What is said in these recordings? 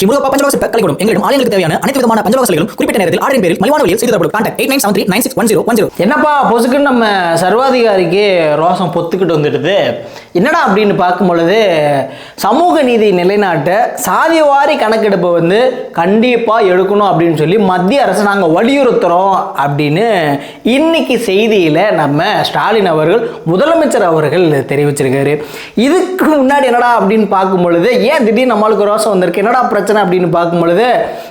ஸ்ரீ முருகப்பா பஞ்சலோக சிற்ப கலைக்கூடம். எங்களிடம் ஆலயங்களுக்கு தேவையான அனைத்து விதமான பஞ்சலோக சிலைகளும் குறிப்பிட்ட நேரத்தில் ஆர்டரின் பேரில் மலிவான வழியில் செய்து தரப்படும். Contact eight nine seven three nine six one zero one zero என்னப்பா பொசுக்குன்னு நம்ம சர்வாதிகாரிக்கு ரோசம் பொத்துக்கிட்டு வந்துடுது. என்னடா அப்படின்னு பார்க்கும் பொழுது சமூக நீதி நிலைநாட்ட சாதிவாரி கணக்கெடுப்பை வந்து கண்டிப்பாக எடுக்கணும் அப்படின்னு சொல்லி மத்திய அரசு நாங்கள் வலியுறுத்துகிறோம் அப்படின்னு இன்னைக்கு செய்தியில் நம்ம ஸ்டாலின் அவர்கள் முதலமைச்சர் அவர்கள் தெரிவிச்சிருக்காரு. இதுக்கு முன்னாடி என்னடா அப்படின்னு பார்க்கும் பொழுது ஏன் திடீர்னு நம்மளுக்கு ரோசம் வந்திருக்கு? என்னடா பிரச்சனை? அப்படின்னு பார்க்கும் பொழுது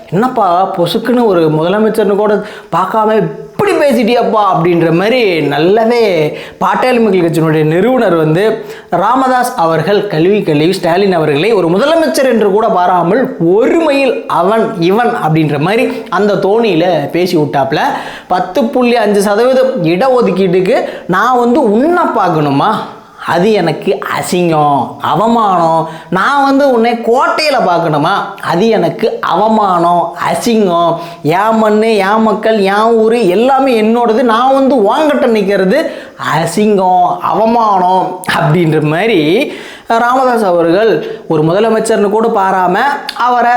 என்னப்பா பொசுக்குன்னு ஒரு முதலமைச்சர்னு கூட பார்க்காம இப்படி பேசிட்டியாப்பா? அப்படின்ற மாதிரி நல்லாவே பாட்டாளி மக்கள் கட்சியினுடைய நிறுவனர் வந்து ராமதாஸ் அவர்கள் கல்வி கல்வி ஸ்டாலின் அவர்களை ஒரு முதலமைச்சர் என்று கூட பாராமல் ஒருமையில் அவன் இவன் அப்படின்ற மாதிரி அந்த தோணியில் பேசி விட்டாப்புல பத்து புள்ளி அஞ்சு சதவீதம் இடஒதுக்கீட்டுக்கு நான் வந்து உன்னை பார்க்கணுமா? அது எனக்கு அசிங்கம் அவமானம். நான் வந்து உன்னை கோட்டையில் பார்க்கணுமா? அது எனக்கு அவமானம் அசிங்கம். என் மண் என் மக்கள் என் ஊர் எல்லாமே என்னோடது. நான் வந்து வாங்கட்ட நிற்கிறது அசிங்கம் அவமானம் அப்படின்ற மாதிரி ராமதாஸ் அவர்கள் ஒரு முதலமைச்சர்னு கூட பாராம அவரை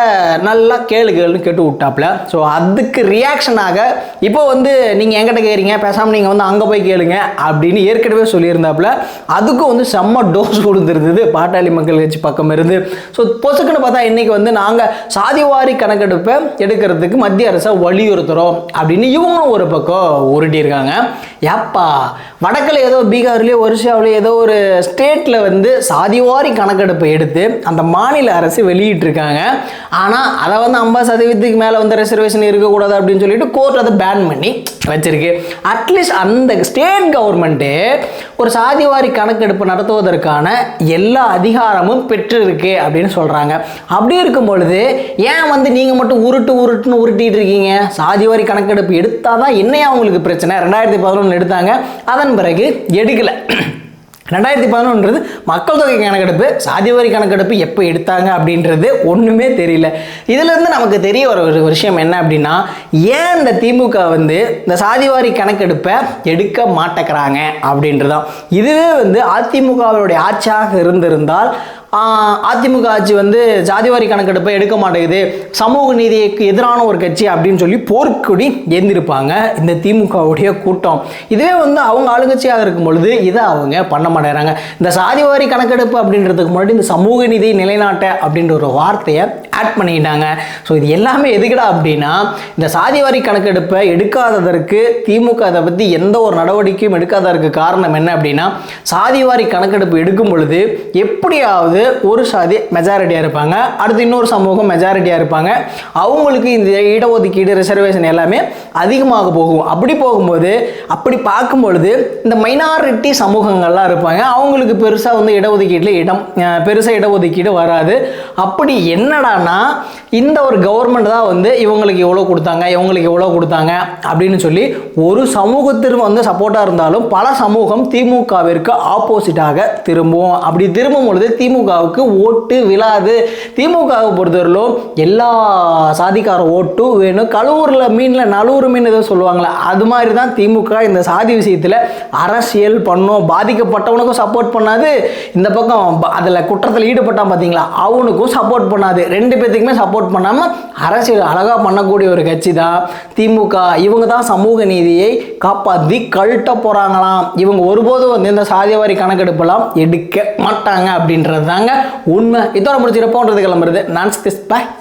நல்லா கேளு கேளுன்னு கேட்டு விட்டாப்புல ஸோ அதுக்கு ரியாக்ஷனாக இப்போ வந்து நீங்கள் எங்கிட்ட கேட்குறீங்க பேசாமல் நீங்கள் வந்து அங்கே போய் கேளுங்க அப்படின்னு ஏற்கனவே சொல்லியிருந்தாப்புல அதுக்கும் வந்து செம்ம டோஸ் கொடுத்துருந்தது. பாட்டாளி மக்கள் கட்சி பக்கம் இருந்து. ஸோ பொசுக்குன்னு பார்த்தா இன்றைக்கி வந்து நாங்கள் சாதிவாரி கணக்கெடுப்பை எடுக்கிறதுக்கு மத்திய அரசை வலியுறுத்துகிறோம் அப்படின்னு இவங்களும் ஒரு பக்கம் உருட்டியிருக்காங்க. ஏப்பா வடக்கில் ஏதோ பீகார்லேயோ ஒரிசாவிலேயோ ஏதோ ஒரு ஸ்டேட்டில் வந்து சாதி சாதிவாரி கணக்கெடுப்பு எடுத்து அந்த மாநில அரசு வெளியிட்டிருக்காங்க. ஆனால் அதை வந்து ஐம்பது சதவீதத்துக்கு மேலே வந்து ரிசர்வேஷன் இருக்கக்கூடாது அப்படின்னு சொல்லிட்டு கோர்ட் அதை பேன் பண்ணி வச்சிருக்கு. அட்லீஸ்ட் அந்த ஸ்டேட் கவர்மெண்ட்டு ஒரு சாதிவாரி கணக்கெடுப்பு நடத்துவதற்கான எல்லா அதிகாரமும் பெற்றிருக்கு அப்படின்னு சொல்கிறாங்க அப்படி இருக்கும் பொழுது ஏன் வந்து நீங்கள் மட்டும் உருட்டு உருட்டுன்னு உருட்டிட்டு இருக்கீங்க? சாதிவாரி கணக்கெடுப்பு எடுத்தால் தான் என்னையா அவங்களுக்கு பிரச்சனை? ரெண்டாயிரத்தி பதினொன்று எடுத்தாங்க. அதன் பிறகு எடுக்கலை. ரெண்டாயிரத்தி பதினொன்றது மக்கள் தொகை கணக்கெடுப்பு சாதிவாரி கணக்கெடுப்பு எப்போ எடுத்தாங்க அப்படின்றது ஒன்றுமே தெரியல. இதுலேருந்து நமக்கு தெரிய வர ஒரு விஷயம் என்ன அப்படின்னா ஏன் இந்த திமுக வந்து இந்த சாதிவாரி கணக்கெடுப்பை எடுக்க மாட்டேங்கிறாங்க அப்படின்றதான் இதுவே வந்து அதிமுகவினுடைய ஆட்சியாக இருந்திருந்தால் அதிமுக ஆட்சி வந்து ஜாதிவாரி கணக்கெடுப்பை எடுக்க மாட்டேங்குது. சமூக நீதிக்கு எதிரான ஒரு கட்சி அப்படின்னு சொல்லி போர்க்கொடி ஏந்திருப்பாங்க. இந்த திமுகவுடைய கூட்டம். இதுவே வந்து அவங்க ஆளுங்கட்சியாக இருக்கும் பொழுது இதை அவங்க பண்ண மாட்டேங்கிறாங்க. இந்த சாதிவாரி கணக்கெடுப்பு அப்படின்றதுக்கு முன்னாடி இந்த சமூக நீதி நிலைநாட்ட அப்படின்ற ஒரு வார்த்தையை ஆட் பண்ணிக்கிட்டாங்க ஸோ இது எல்லாமே எதுக்குடா அப்படின்னா இந்த சாதிவாரி கணக்கெடுப்பை எடுக்காததற்கு திமுக அதை பற்றி எந்த ஒரு நடவடிக்கையும் எடுக்காததற்கு காரணம் என்ன அப்படின்னா சாதிவாரி கணக்கெடுப்பு எடுக்கும் பொழுது எப்படியாவது ஒரு சாதி மெஜாரிட்டியாக இருப்பாங்க. அடுத்து இன்னொரு சமூகம் மெஜாரிட்டியாக இருப்பாங்க. அவங்களுக்கு இந்த இடஒதுக்கீடு ரிசர்வேஷன் எல்லாமே அதிகமாக போகும். அப்படி போகும்போது அப்படி பார்க்கும் பொழுது இந்த மைனாரிட்டி சமூகங்கள்லாம் இருப்பாங்க. அவங்களுக்கு பெருசாக வந்து இடஒதுக்கீட்டில் இடம் பெருசாக இடஒதுக்கீடு வராது. அப்படி என்னடான்னா இந்த ஒரு கவர்மெண்ட் தான் வந்து இவங்களுக்கு எவ்வளோ கொடுத்தாங்க இவங்களுக்கு எவ்வளோ கொடுத்தாங்க அப்படின்னு சொல்லி ஒரு சமூகத்திற்கு வந்து சப்போர்ட்டாக இருந்தாலும் பல சமூகம் திமுகவிற்கு ஆப்போசிட்டாக திரும்பும். அப்படி திரும்பும் பொழுது திமுகவுக்கு ஓட்டு விழாது. திமுகவை பொறுத்தவரையிலும் எல்லா சாதிக்கார ஓட்டும் வேணும். கழுவூரில் மீனில் நழுவுறு மீன் ஏதோ சொல்லுவாங்களே அது மாதிரி தான் திமுக இந்த சாதி விஷயத்தில் அரசியல் பண்ணும். பாதிக்கப்பட்டவனுக்கும் சப்போர்ட் பண்ணாது. இந்த பக்கம் அதில் குற்றத்தில் ஈடுபட்டான் பார்த்தீங்களா அவனுக்கும் சப்போர்ட் பண்ணாது. ரெண்டு பேத்துக்குமே சப்போர்ட் பண்ணாமல் அரசியல் அழகாக பண்ணக்கூடிய ஒரு கட்சி தான் திமுக. இவங்க தான் சமூக நீதியை காப்பாற்றி கழட்ட போகிறாங்களாம் இவங்க ஒருபோதும் வந்து இந்த சாதிவாரி கணக்கெடுப்பெல்லாம் எடுக்க மாட்டாங்க அப்படின்றது தாங்க உண்மை. இதோட முடிச்சிருப்போன்றது கிளம்புறது. நான் பாய்